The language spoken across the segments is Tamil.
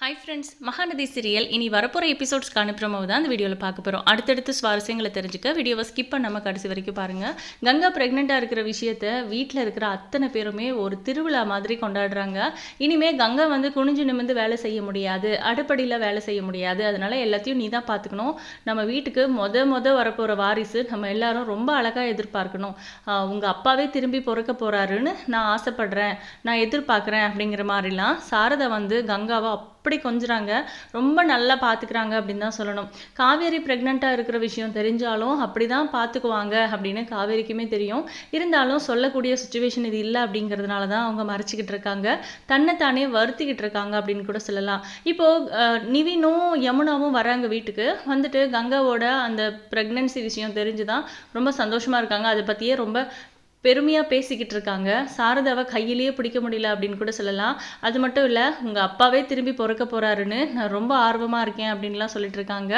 ஹாய் ஃப்ரெண்ட்ஸ் மகாநதி சீரியல் இனி வரப்போகிற எபிசோட்ஸ்க்கான ப்ரோமோ தான் இந்த வீடியோவில் பார்க்க போகிறோம் அடுத்தடுத்து சுவாரஸ்யங்களை தெரிஞ்சுக்க வீடியோவை ஸ்கிப் பண்ணாமல் கடைசி வரைக்கும் பாருங்கள் கங்கா ப்ரெக்னெண்ட்டாக இருக்கிற விஷயத்த வீட்டில் இருக்கிற அத்தனை பேருமே ஒரு திருவிழா மாதிரி கொண்டாடுறாங்க. இனிமேல் கங்கா வந்து குனிஞ்சு நிமிந்து வேலை செய்ய முடியாது. அடுப்படியில் வேலை செய்ய முடியாது. அதனால எல்லாத்தையும் நீ தான் பார்த்துக்கணும். நம்ம வீட்டுக்கு மொத மொத வரப்போகிற வாரிசு நம்ம எல்லாரும் ரொம்ப அழகாக எதிர்பார்க்கணும். உங்கள் அப்பாவே திரும்பி பிறக்க போகிறாருன்னு நான் ஆசைப்படுறேன். நான் எதிர்பார்க்குறேன் அப்படிங்கிற மாதிரிலாம் சாரதா வந்து கங்காவை அப்படி கொஞ்சுறாங்க. ரொம்ப நல்லா பார்த்துக்கிறாங்க அப்படின்னு தான் சொல்லணும். காவேரி ப்ரெக்னெண்ட்டாக இருக்கிற விஷயம் தெரிஞ்சாலும் அப்படி தான் பார்த்துக்குவாங்க அப்படின்னு காவேரிக்குமே தெரியும். இருந்தாலும் சொல்லக்கூடிய சுச்சுவேஷன் இது இல்லை அப்படிங்கிறதுனால தான் அவங்க மறைச்சிக்கிட்டு இருக்காங்க. தன்னைத்தானே வருத்திக்கிட்டு இருக்காங்க அப்படின்னு கூட சொல்லலாம். இப்போது நிவினும் யமுனாவும் வராங்க வீட்டுக்கு. வந்துட்டு கங்காவோட அந்த ப்ரெக்னென்சி விஷயம் தெரிஞ்சு தான் ரொம்ப சந்தோஷமாக இருக்காங்க. அதை பற்றியே ரொம்ப பெருமையாக பேசிக்கிட்டு இருக்காங்க. சாரதாவை கையிலேயே பிடிக்க முடியல அப்படின்னு கூட சொல்லலாம். அது மட்டும் இல்லை உங்கள் அப்பாவே திரும்பி பிறக்க போகிறாருன்னு நான் ரொம்ப ஆர்வமாக இருக்கேன் அப்படின்லாம் சொல்லிட்டு இருக்காங்க.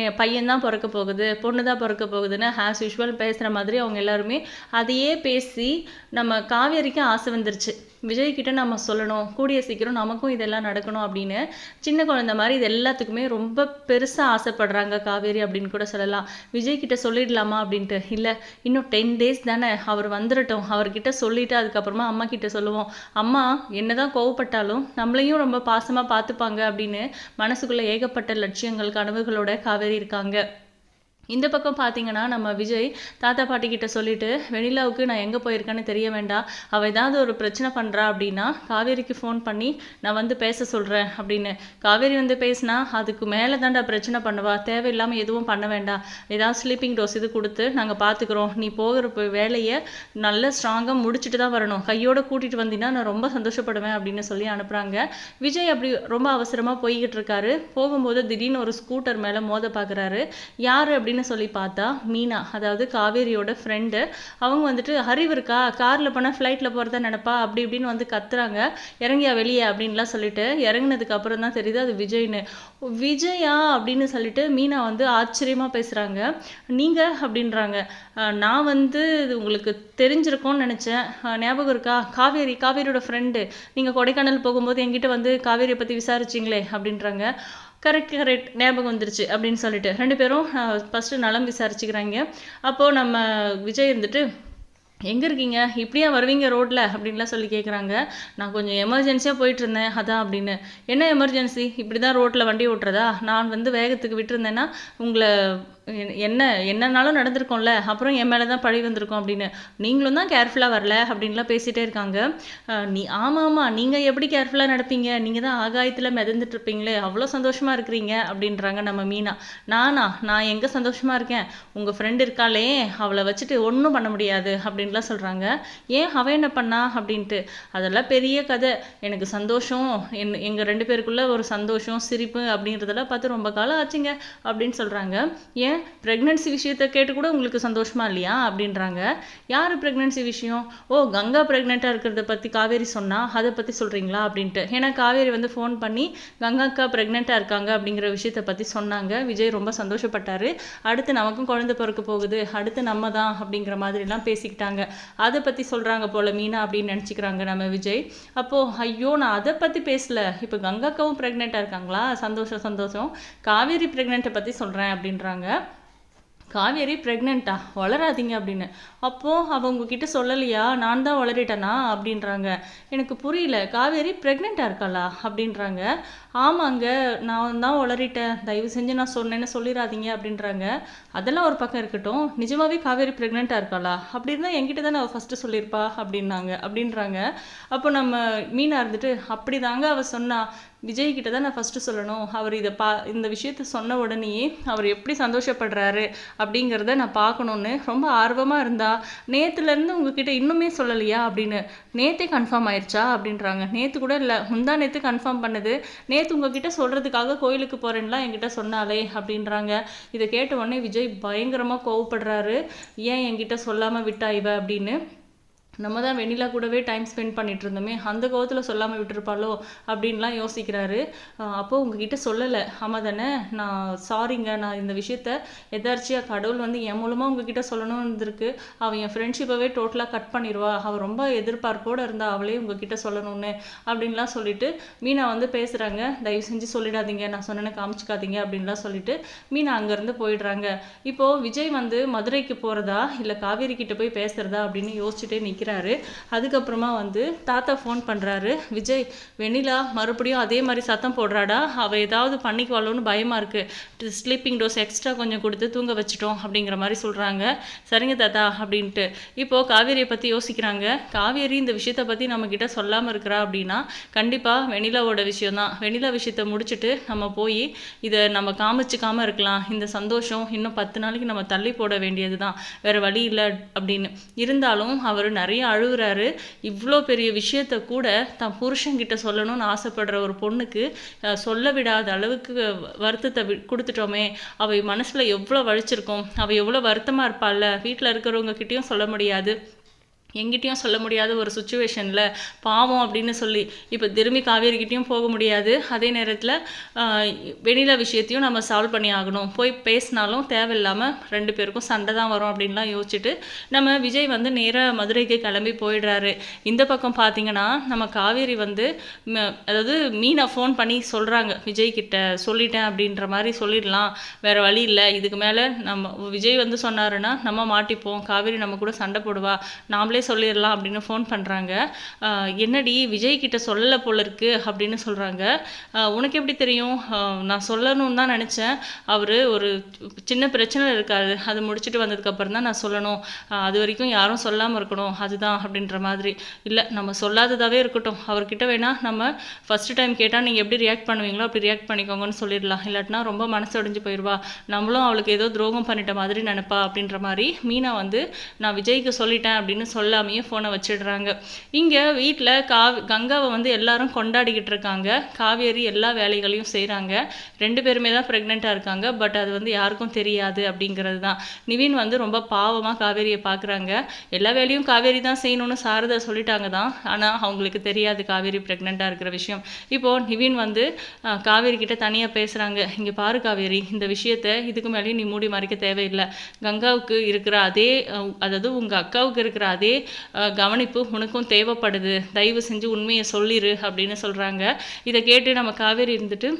என் பையன் தான் பிறக்க போகுது பொண்ணு தான் பிறக்க போகுதுன்னு ஆஸ் யூஷுவல் பேசுகிற மாதிரி அவங்க எல்லாருமே அதையே பேசி நம்ம காவேரிக்கு ஆசை வந்துருச்சு. விஜய்கிட்ட நம்ம சொல்லணும். கூடிய சீக்கிரம் நமக்கும் இதெல்லாம் நடக்கணும் அப்படின்னு சின்ன குழந்தை மாதிரி இது எல்லாத்துக்குமே ரொம்ப பெருசாக ஆசைப்படுறாங்க காவேரி அப்படின்னு கூட சொல்லலாம். விஜய்கிட்ட சொல்லிடலாமா அப்படின்ட்டு? இல்லை இன்னும் டென் டேஸ் தானே. அவர் வந்துடட்டும் அவர்கிட்ட சொல்லிவிட்டு அதுக்கப்புறமா அம்மா கிட்ட சொல்லுவோம். அம்மா என்ன தான் கோவப்பட்டாலும் நம்மளையும் ரொம்ப பாசமாக பார்த்துப்பாங்க அப்படின்னு மனசுக்குள்ளே ஏகப்பட்ட லட்சியங்கள் கனவுகளோட காவேரி இருக்காங்க. இந்த பக்கம் பார்த்தீங்கன்னா நம்ம விஜய் தாத்தா பாட்டி கிட்ட சொல்லிட்டு வெனிலாவுக்கு நான் எங்கே போயிருக்கேன்னு தெரிய வேண்டாம். அவள் ஏதாவது ஒரு பிரச்சனை பண்ணுறா அப்படின்னா காவேரிக்கு ஃபோன் பண்ணி நான் வந்து பேச சொல்கிறேன் அப்படின்னு. காவேரி வந்து பேசினா அதுக்கு மேலே தாண்டா பிரச்சனை பண்ணுவா. தேவையில்லாமல் எதுவும் பண்ண வேண்டாம். ஏதாவது ஸ்லீப்பிங் டோஸ் இது கொடுத்து நாங்கள் பார்த்துக்குறோம் நீ போகிற வேலையை நல்ல ஸ்ட்ராங்காக முடிச்சுட்டு தான் வரணும். கையோடு கூட்டிகிட்டு வந்தீங்கன்னா நான் ரொம்ப சந்தோஷப்படுவேன் அப்படின்னு சொல்லி அனுப்புகிறாங்க விஜய் அப்படி ரொம்ப அவசரமாக போய்கிட்டு இருக்காரு. போகும்போது திடீர்னு ஒரு ஸ்கூட்டர் மேலே மோத பார்க்குறாரு யார் அப்படின்னு அப்படின்னு சொல்லி பார்த்தா மீனா அதாவது காவேரியோட ஃப்ரெண்டு அவங்க வந்துட்டு அறிவு இருக்கா? காரில் போனால் ஃப்ளைட்டில் போகிறத நினப்பா? அப்படி இப்படின்னு வந்து கத்துறாங்க. இறங்கியா வெளியே? அப்படின்லாம் சொல்லிட்டு இறங்கினதுக்கு அப்புறம் தான் தெரியுது அது விஜய்னு. விஜயா? அப்படின்னு சொல்லிட்டு மீனா வந்து ஆச்சரியமாக பேசுகிறாங்க நீங்கள் அப்படின்றாங்க. நான் வந்து இது உங்களுக்கு தெரிஞ்சிருக்கோன்னு நினச்சேன். ஞாபகம் இருக்கா? காவேரி காவேரியோட ஃப்ரெண்டு நீங்கள் கொடைக்கானல் போகும்போது என்கிட்ட வந்து காவேரியை பற்றி விசாரிச்சிங்களே? அப்படின்றாங்க. கரெக்ட் கரெக்ட் ஞாபகம் வந்துருச்சு அப்படின்னு சொல்லிட்டு. ரெண்டு பேரும் ஃபஸ்ட்டு நலம் விசாரிச்சுக்கிறாங்க. அப்போது நம்ம விஜய் இருந்துட்டு எங்கே இருக்கீங்க? இப்படியா வருவீங்க ரோட்டில் அப்படின்லாம் சொல்லி கேட்குறாங்க நான் கொஞ்சம் எமர்ஜென்சியாக போயிட்டு இருந்தேன் அதான் அப்படின்னு. என்ன எமர்ஜென்சி இப்படி தான் ரோட்டில் வண்டி ஓட்டுறதா? நான் வந்து வேகத்துக்கு விட்டுருந்தேன்னா உங்களை என்ன என்னன்னாலும் நடந்திருக்கோம்ல. அப்புறம் என் மேலே தான் பழி வந்திருக்கோம் அப்படின்னு. நீங்களும் தான் கேர்ஃபுல்லாக வரல அப்படின்லாம் பேசிகிட்டே இருக்காங்க. நீ ஆமாம் ஆமாம் நீங்கள் எப்படி கேர்ஃபுல்லாக நடப்பீங்க? நீங்கள் தான் ஆகாயத்தில் மிதந்துட்டு இருப்பீங்களே. அவ்வளோ சந்தோஷமாக இருக்கிறீங்க அப்படின்றாங்க நம்ம மீனா. நானா நான் எங்கே சந்தோஷமாக இருக்கேன்? உங்கள் ஃப்ரெண்டு இருக்காளே அவளை வச்சுட்டு ஒன்றும் பண்ண முடியாது அப்படின்லாம் சொல்கிறாங்க ஏன் அவன் என்ன பண்ணா அப்படின்ட்டு. அதெல்லாம் பெரிய கதை. எனக்கு சந்தோஷம். என் எங்கள் ரெண்டு பேருக்குள்ள ஒரு சந்தோஷம் சிரிப்பு அப்படின்றதெல்லாம் பார்த்து ரொம்ப காலம் ஆச்சுங்க அப்படின்னு சொல்கிறாங்க ஏன் ப்ரெக்னென்சி விஷயத்த கேட்டு கூட உங்களுக்கு சந்தோஷமா இல்லையா அப்படின்றாங்க. யார் ப்ரெக்னென்சி விஷயம்? ஓ கங்கா ப்ரெக்னெண்ட்டாக இருக்கிறத பற்றி காவேரி சொன்னால் அதை பற்றி சொல்கிறீங்களா அப்படின்ட்டு. ஏன்னா காவேரி வந்து ஃபோன் பண்ணி கங்காக்கா ப்ரெக்னெண்ட்டாக இருக்காங்க அப்படிங்கிற விஷயத்தை பற்றி சொன்னாங்க. விஜய் ரொம்ப சந்தோஷப்பட்டார். அடுத்து நமக்கும் குழந்தை பிறக்க போகுது. அடுத்து நம்ம தான் அப்படிங்கிற மாதிரிலாம் பேசிக்கிட்டாங்க. அதை பற்றி சொல்கிறாங்க போல் மீனா அப்படின்னு நினச்சிக்கிறாங்க நம்ம விஜய். அப்போது ஐயோ நான் அதை பற்றி பேசல. இப்போ கங்காக்காவும் ப்ரெக்னெண்ட்டாக இருக்காங்களா? சந்தோஷம் சந்தோஷம். காவேரி ப்ரெக்னெண்ட்டை பற்றி சொல்கிறேன் அப்படின்றாங்க. காவேரி ப்ரெக்னெண்ட்டா வளராதீங்க அப்படின்னு. அப்போது அவங்க கிட்ட சொல்லலையா? நான் தான் வளரிட்டேனா? அப்படின்றாங்க. எனக்கு புரியல. காவேரி ப்ரெக்னெண்ட்டாக இருக்காளா? அப்படின்றாங்க. ஆமாங்க நான் தான் வளரிட்டேன். தயவு செஞ்சு நான் சொன்னேன்னு சொல்லிடாதீங்க அப்படின்றாங்க. அதெல்லாம் ஒரு பக்கம் இருக்கட்டும். நிஜமாகவே காவேரி ப்ரெக்னெண்ட்டாக இருக்காளா? அப்படி இருந்தால் என்கிட்ட தானே அவள் ஃபஸ்ட்டு சொல்லியிருப்பா? அப்படின்னாங்க. அப்படின்றாங்க. அப்போ நம்ம மீனாக இருந்துட்டு அப்படி தாங்க அவள் சொன்னா. விஜய் கிட்ட தான் நான் ஃபஸ்ட்டு சொல்லணும். அவர் இதை பா இந்த விஷயத்த சொன்ன உடனேயே அவர் எப்படி சந்தோஷப்படுறாரு அப்படிங்கிறத நான் பார்க்கணுன்னு ரொம்ப ஆர்வமாக இருந்தா நேற்றுலேருந்து உங்ககிட்ட இன்னுமே சொல்லலையா அப்படின்னு நேற்றே கன்ஃபார்ம் ஆயிடுச்சா அப்படின்றாங்க. நேற்று கூட இல்லை முந்தா நேற்று கன்ஃபார்ம் பண்ணுது. நேற்று உங்ககிட்ட சொல்கிறதுக்காக கோயிலுக்கு போகிறேன்லாம் என்கிட்ட சொன்னாலே அப்படின்றாங்க. இதை கேட்ட உடனே விஜய் பயங்கரமாக கோவப்படுறாரு. ஏன் என்கிட்ட சொல்லாமல் விட்டா இவ அப்படின்னு. நம்ம தான் வெண்ணிலா கூடவே டைம் ஸ்பெண்ட் பண்ணிட்டு இருந்தோமே அந்த கோவத்தில் சொல்லாமல் விட்டுருப்பாளோ அப்படின்லாம் யோசிக்கிறாரு. அப்போது உங்ககிட்ட சொல்லலை. ஆமாம் தானே? நான் சாரிங்க நான் இந்த விஷயத்த எதார்ச்சியாக கடவுள் வந்து என் மூலமாக உங்ககிட்ட சொல்லணும்னு இருந்திருக்கு அவள் என் ஃப்ரெண்ட்ஷிப்பவே டோட்டலாக கட் பண்ணிடுவா அவள் ரொம்ப எதிர்பார்ப்போடு இருந்தா அவளே உங்ககிட்ட சொல்லணும்னு அப்படின்லாம் சொல்லிட்டு மீனா வந்து பேசுகிறாங்க தயவு செஞ்சு சொல்லிடாதீங்க. நான் சொன்னேன்னு காமிச்சிக்காதீங்க அப்படின்லாம் சொல்லிட்டு மீனா அங்கேருந்து போயிடுறாங்க. இப்போது விஜய் வந்து மதுரைக்கு போகிறதா இல்லை காவேரி கிட்ட போய் பேசுகிறதா அப்படின்னு யோசிச்சுட்டே நிற்கிறாரு அதுக்கப்புறமா வந்து தாத்தா ஃபோன் பண்ணுறாரு விஜய் வெண்ணிலா மறுபடியும் அதே மாதிரி சத்தம் போடுறாடா? அவள் ஏதாவது பண்ணிக்குவாளோன்னு பயமாக இருக்குது ஸ்லீப்பிங் டோஸ் எக்ஸ்ட்ரா கொஞ்சம் கொடுத்து தூங்க வச்சிட்டோம் அப்படிங்கிற மாதிரி சொல்கிறாங்க சரிங்க தாத்தா அப்படின்ட்டு. இப்போது காவேரியை பற்றி யோசிக்கிறாங்க. காவேரி இந்த விஷயத்தை பற்றி நம்மக்கிட்ட சொல்லாமல் இருக்கிறா அப்படின்னா கண்டிப்பாக வெண்ணிலாவோட விஷயம் தான் வெண்ணிலா விஷயத்தை முடிச்சுட்டு நம்ம போய் இதை நம்ம காமிச்சிக்காமல் இருக்கலாம். இந்த சந்தோஷம் இன்னும் பத்து நாளைக்கு நம்ம தள்ளி போட வேண்டியது தான் வேறு வழி இல்லை அப்படின்னு. இருந்தாலும் அவர் நிறைய அழுகுறாரு. இவ்வளோ பெரிய விஷயத்த கூட தன் புருஷன்கிட்ட சொல்லணும்னு ஆசைப்படுற ஒரு பொண்ணுக்கு சொல்ல விடாத அளவுக்கு வருத்தத்தை வி- கொடுத்துட்டோமே. அவள் மனசில் எவ்வளோ வலிச்சிருக்கும். அவள் எவ்வளோ வருத்தமாக இருப்பாள்ல. வீட்டில் இருக்கிறவங்க கிட்டேயும் சொல்ல முடியாது. எங்கிட்டையும் சொல்ல முடியாத ஒரு சுச்சுவேஷனில் பாவம் அப்படின்னு சொல்லி இப்போ திரும்பி காவேரிக்கிட்டேயும் போக முடியாது. அதே நேரத்தில் வெளியில விஷயத்தையும் நம்ம சால்வ் பண்ணி ஆகணும். போய் பேசினாலும் தேவையில்லாமல் ரெண்டு பேருக்கும் சண்டை தான் வரும் அப்படின்லாம் யோசிச்சுட்டு நம்ம விஜய் வந்து நேராக மதுரைக்கு கிளம்பி போயிடுறாரு. இந்த பக்கம் பார்த்தீங்கன்னா நம்ம காவேரி வந்து ம- அதாவது மீனை ஃபோன் பண்ணி சொல்கிறாங்க விஜய் கிட்ட சொல்லிட்டேன் அப்படின்ற மாதிரி சொல்லிடலாம். வேறு வழி இல்லை. இதுக்கு மேலே நம்ம விஜய் வந்து சொன்னாருன்னா நம்ம மாட்டிப்போம். காவேரி நம்ம கூட சண்டை போடுவா. நாமளே சொல்லிடலாம் அப்படின்னு ஃபோன் பண்ணுறாங்க என்னடி விஜய் கிட்ட சொல்லலை போல இருக்கு அப்படின்னு சொல்கிறாங்க உனக்கு எப்படி தெரியும்? நான் சொல்லணும்னு தான் நினச்சேன். அவர் ஒரு சின்ன பிரச்சனை இருக்காது அது முடிச்சுட்டு வந்ததுக்கப்புறம் தான் நான் சொல்லணும். அது வரைக்கும் யாரும் சொல்லாமல் இருக்கணும். அதுதான் அப்படின்ற மாதிரி. இல்லை நம்ம சொல்லாததாகவே இருக்கட்டும். அவர்கிட்ட வேணால் நம்ம ஃபஸ்ட்டு டைம் கேட்டால் நீங்கள் எப்படி ரியாக்ட் பண்ணுவீங்களோ அப்படி ரியாக்ட் பண்ணிக்கோங்கன்னு சொல்லிடலாம். இல்லாட்டினா ரொம்ப மனசு அடைஞ்சு போயிடுவா நம்மளும் அவளுக்கு ஏதோ துரோகம் பண்ணிட்ட மாதிரி நினைப்பா அப்படின்ற மாதிரி மீனா வந்து நான் விஜய்க்கு சொல்லிட்டேன் அப்படின்னு சொல்ல சொல்லாமையே ஃபோனை வச்சிடுறாங்க. இங்கே வீட்டில் காவ் கங்காவை வந்து எல்லாரும் கொண்டாடிக்கிட்டு இருக்காங்க. காவேரி எல்லா வேலைகளையும் செய்கிறாங்க ரெண்டு பேருமே தான் ப்ரெக்னெண்ட்டாக இருக்காங்க. பட் அது வந்து யாருக்கும் தெரியாது அப்படிங்கிறது தான் நிவின் வந்து ரொம்ப பாவமாக காவேரியை பார்க்குறாங்க எல்லா வேலையும் காவேரி தான் செய்யணும்னு சாரதா சொல்லிட்டாங்க தான். ஆனால் அவங்களுக்கு தெரியாது காவேரி ப்ரெக்னெண்ட்டாக இருக்கிற விஷயம். இப்போது நிவின் வந்து காவேரி கிட்ட தனியாக பேசுகிறாங்க இங்கே பாரு காவேரி இந்த விஷயத்த இதுக்கு மேலேயும் நீ மூடி மறைக்க தேவையில்லை. கங்காவுக்கு இருக்கிற அதே அதாவது உங்கள் அக்காவுக்கு இருக்கிற அதே கவனிப்பு உனக்கும் தேவைப்படுது. தயவு செஞ்சு உண்மையை சொல்லிடு அப்படின்னு சொல்கிறாங்க இதை கேட்டு நம்ம காவேரி இருந்துட்டு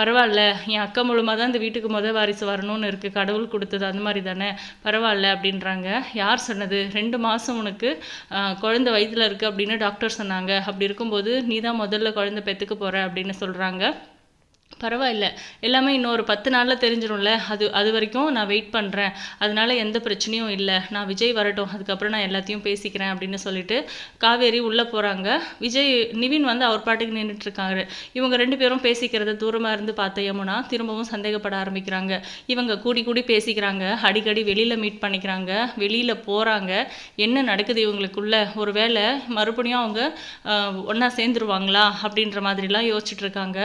பரவாயில்ல என் அக்கா மூலமாக தான் இந்த வீட்டுக்கு முத வாரிசு வரணும்னு இருக்குது கடவுள் கொடுத்தது அந்த மாதிரி தானே. பரவாயில்ல அப்படின்றாங்க. யார் சொன்னது? ரெண்டு மாதம் உனக்கு குழந்தை வயதில் இருக்குது அப்படின்னு டாக்டர் சொன்னாங்க. அப்படி இருக்கும்போது நீ தான் முதல்ல குழந்தை பெற்றுக்க போகிற அப்படின்னு சொல்கிறாங்க பரவாயில்ல. எல்லாமே இன்னொரு பத்து நாளில் தெரிஞ்சிடும்ல அது அது வரைக்கும் நான் வெயிட் பண்ணுறேன் அதனால எந்த பிரச்சனையும் இல்லை. நான் விஜய் வரட்டும். அதுக்கப்புறம் நான் எல்லாத்தையும் பேசிக்கிறேன் அப்படின்னு சொல்லிட்டு காவேரி உள்ளே போகிறாங்க விஜய் நிவின் வந்து அவர் பாட்டுக்கு நின்றுட்டு இவங்க ரெண்டு பேரும் பேசிக்கிறத தூரமாக இருந்து பார்த்த யமுனா திரும்பவும் சந்தேகப்பட ஆரம்பிக்கிறாங்க. இவங்க கூடி கூடி பேசிக்கிறாங்க. அடிக்கடி வெளியில் மீட் பண்ணிக்கிறாங்க. வெளியில் போகிறாங்க என்ன நடக்குது இவங்களுக்குள்ள? ஒருவேளை மறுபடியும் அவங்க ஒன்றா சேர்ந்துருவாங்களா? அப்படின்ற மாதிரிலாம் யோசிச்சுட்ருக்காங்க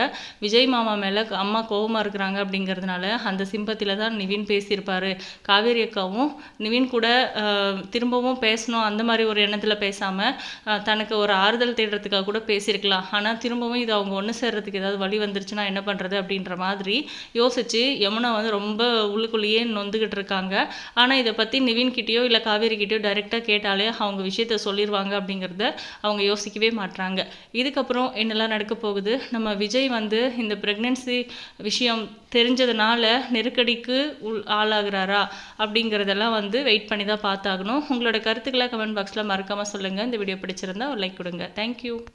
விஜய் மாமா மேலே அம்மா கோபமாக இருக்கிறாங்க அப்படிங்கிறதுனால அந்த சிம்பத்தியில் தான் நிவின் பேசியிருப்பார். காவேரி அக்காவும் நிவின் கூட திரும்பவும் பேசணும் அந்த மாதிரி ஒரு எண்ணத்தில் பேசாமல் தனக்கு ஒரு ஆறுதல் தேடுறதுக்காக கூட பேசியிருக்கலாம். ஆனால் திரும்பவும் இது அவங்க ஒன்று சேர்றதுக்கு ஏதாவது வழி வந்துருச்சுன்னா என்ன பண்ணுறது அப்படின்ற மாதிரி யோசிச்சு யமுனா வந்து ரொம்ப உள்ளுக்குள்ளேயே நொந்துக்கிட்டு இருக்காங்க. ஆனால் இதை பற்றி நிவின் கிட்டேயோ இல்லை காவேரி கிட்டேயோ டைரெக்டாக கேட்டாலே அவங்க விஷயத்த சொல்லிடுவாங்க அப்படிங்கிறத அவங்க யோசிக்கவே மாட்டுறாங்க இதுக்கப்புறம் என்னெல்லாம் நடக்க போகுது? நம்ம விஜய் வந்து இந்த ப்ரெக்னென்ட் ப்ரெக்னென்சி விஷயம் தெரிஞ்சதுனால நெருக்கடிக்கு உள் ஆளாகிறாரா அப்படிங்கிறதெல்லாம் வந்து வெயிட் பண்ணி தான் பார்த்தாகணும். உங்களோட கருத்துக்களை கமெண்ட் பாக்ஸில் மறக்காமல் சொல்லுங்கள் இந்த வீடியோ பிடிச்சிருந்தா ஒரு லைக் கொடுங்க. தேங்க்யூ